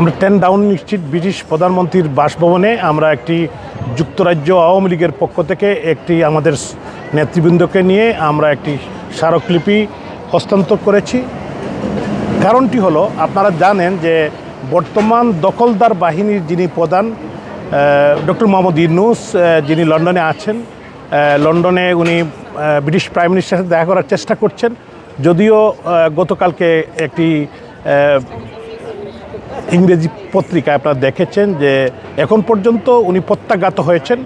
আমরা ten down street British প্রধানমন্ত্রীর বাসভবনে আমরা একটি যুক্তরাজ্য আওয়ামী লীগের পক্ষ থেকে একটি আমাদের নেতৃবৃন্দকে নিয়ে আমরা একটি স্মারকলিপি হস্তান্তর করেছি। কারণটি হলো, আপনারা জানেন যে বর্তমান দখলদার বাহিনীর যিনি প্রধান ডক্টর মোহাম্মদ ইউনুস যিনি লন্ডনে আছেন লন্ডনে উনি ব্রিটিশ প্রাইম মিনিস্টারের সাথে দেখা করার চেষ্টা করছেন। যদিও গতকালকে একটি ইংরেজি পত্রিকায় আপনারা দেখেছেন যে এখন পর্যন্ত উনি প্রত্যাঘাত হয়েছেন।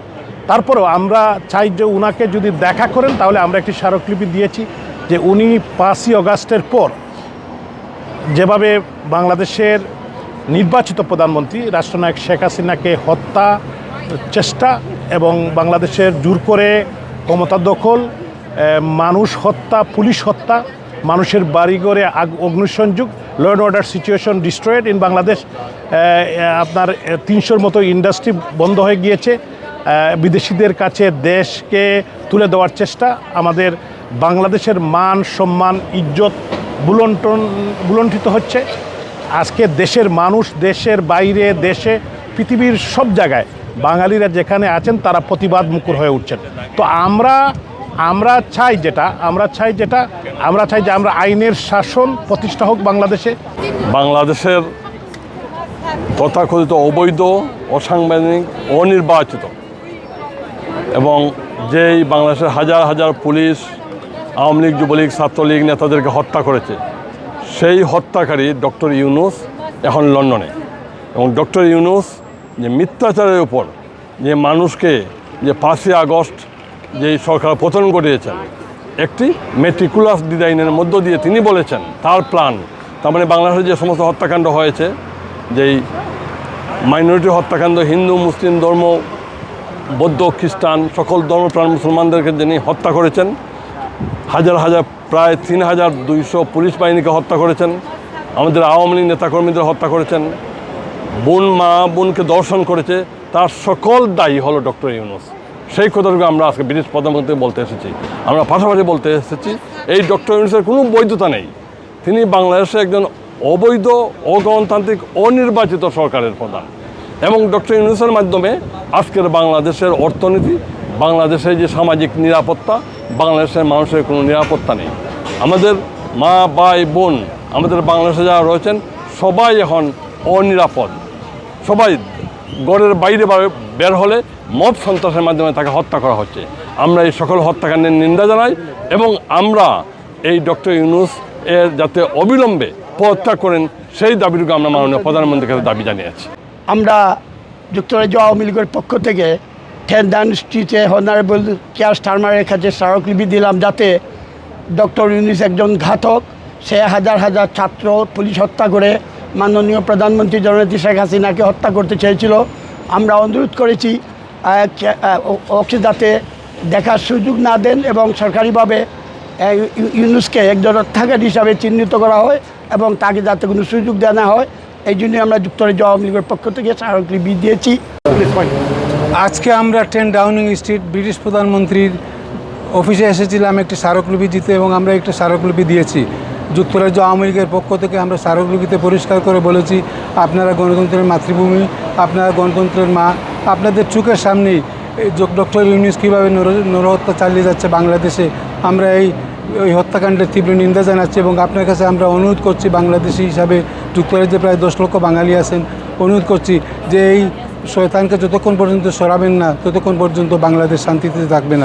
তারপরেও আমরা চাই যে উনাকে যদি দেখা করেন, তাহলে আমরা একটি স্মারকলিপি দিয়েছি যে উনি পাঁচই অগাস্টের পর যেভাবে বাংলাদেশের নির্বাচিত প্রধানমন্ত্রী রাষ্ট্রনায়ক শেখ হাসিনাকে হত্যা চেষ্টা এবং বাংলাদেশের জোর করে ক্ষমতা দখল মানুষ হত্যা, পুলিশ হত্যা মানুষের বাড়িঘরে আগ অগ্নিসংযোগ law and order situation destroyed in Bangladesh আপনার তিনশোর মতো ইন্ডাস্ট্রি বন্ধ হয়ে গিয়েছে। বিদেশিদের কাছে দেশকে তুলে দেওয়ার চেষ্টা, আমাদের বাংলাদেশের মান, সম্মান, ইজ্জত বুলন্টন বুলন্টিত হচ্ছে। আজকে দেশের মানুষ, দেশের বাইরে, দেশে, পৃথিবীর সব জায়গায় বাঙালিরা যেখানে আছেন, তারা প্রতিবাদ মুখর হয়ে উঠছেন। তো আমরা আমরা চাই যেটা, আমরা চাই যেটা, আমরা চাই যে আমরা আইনের শাসন প্রতিষ্ঠা হোক বাংলাদেশে। বাংলাদেশের তথাকথিত অবৈধ, অসাংবিধানিক, অনির্বাচিত এবং যেই বাংলাদেশের হাজার হাজার পুলিশ, আওয়ামী লীগ, যুবলীগ, ছাত্রলীগ নেতাদেরকে হত্যা করেছে, সেই হত্যাকারী ডক্টর ইউনুস এখন লন্ডনে। এবং ডক্টর ইউনুস যে মিথ্যাচারের উপর যে মানুষকে যে পাঁচই আগস্ট যেই সরকার পতন ঘটিয়েছেন একটি মেট্রিকুলাস ডিজাইনের মধ্য দিয়ে তিনি বলেছেন, তার প্ল্যান তার মানে বাংলাদেশে যে সমস্ত হত্যাকাণ্ড হয়েছে, যেই মাইনরিটি হত্যাকাণ্ড, হিন্দু, মুসলিম, ধর্ম, বৌদ্ধ, খ্রিস্টান, সকল ধর্মপ্রাণ মুসলমানদেরকে যিনি হত্যা করেছেন, হাজার হাজার, প্রায় তিন হাজার দুইশো পুলিশ বাহিনীকে হত্যা করেছেন, আমাদের আওয়ামী লীগ নেতাকর্মীদের হত্যা করেছেন, বোন, মা, বোনকে দর্শন করেছে, তার সকল দায়ী হলো ডক্টর ইউনুস। সেই কথাটুকু আমরা আজকে ব্রিটিশ প্রধানমন্ত্রী বলতে এসেছি। আমরা পাশাপাশি বলতে এসেছি, এই ডক্টর ইউনুসের কোনো বৈধতা নেই। তিনি বাংলাদেশে একজন অবৈধ, অগণতান্ত্রিক, অনির্বাচিত সরকারের প্রধান। এবং ডক্টর ইউনুসের মাধ্যমে আজকের বাংলাদেশের অর্থনীতি, বাংলাদেশের যে সামাজিক নিরাপত্তা, বাংলাদেশের মানুষের কোনো নিরাপত্তা নেই। আমাদের মা, ভাই, বোন, আমাদের বাংলাদেশে যারা রয়েছেন, সবাই এখন অনিরাপদ। সবাই গড়ের বাইরে বের হলে মব সন্ত্রাসের মাধ্যমে তাকে হত্যা করা হচ্ছে। আমরা এই সকল হত্যাকাণ্ডের নিন্দা জানাই এবং আমরা এই ডক্টর ইউনুস এর যাতে অবিলম্বে পদত্যাগ করেন, সেই দাবিটুকু আমরা মাননীয় প্রধানমন্ত্রীর কাছে দাবি জানিয়েছি। আমরা যুক্তরাজ্য আওয়ামী লীগের পক্ষ থেকে টেন ডান স্ট্রিটে হনারেবল কেয়ার স্টারমারের কাছে স্মারকলিপি দিলাম যাতে ডক্টর ইউনিস একজন ঘাতক, সে হাজার হাজার ছাত্র পুলিশ হত্যা করে মাননীয় প্রধানমন্ত্রী জননেত্রী শেখ হাসিনাকে হত্যা করতে চেয়েছিল। আমরা অনুরোধ করেছি ওকে যাতে দেখার সুযোগ না দেন এবং সরকারিভাবে ইউনুসকে একজন হত্যাকারী হিসাবে চিহ্নিত করা হয় এবং তাকে যাতে কোনো সুযোগ দেওয়া না হয়, এই জন্যই আমরা যুক্তরাজ্য আওয়ামী লীগের পক্ষ থেকে স্মারকলিপি দিয়েছি। আজকে আমরা টেন ডাউনিং স্ট্রিট ব্রিটিশ প্রধানমন্ত্রীর অফিসে এসেছিলাম একটি স্মারকলিপি দিতে এবং আমরা একটি স্মারকলিপি দিয়েছি। যুক্তরাজ্য আওয়ামী লীগের পক্ষ থেকে আমরা স্মারকলিপিতে পরিষ্কার করে বলেছি, আপনারা গণতন্ত্রের মাতৃভূমি, আপনারা গণতন্ত্রের মা, আপনাদের চোখের সামনেই ডক্টর ইউনিস কীভাবে নর- নরহত্যা চালিয়ে যাচ্ছে বাংলাদেশে, আমরা এই ওই হত্যাকাণ্ডের তীব্র নিন্দা জানাচ্ছি এবং আপনার কাছে আমরা অনুরোধ করছি, বাংলাদেশি হিসাবে যুক্তরাজ্যে প্রায় দশ লক্ষ বাঙালি আছেন, অনুরোধ করছি যে এই শয়তানকে যতক্ষণ পর্যন্ত সরাবেন না, ততক্ষণ পর্যন্ত বাংলাদেশ শান্তিতে থাকবে না।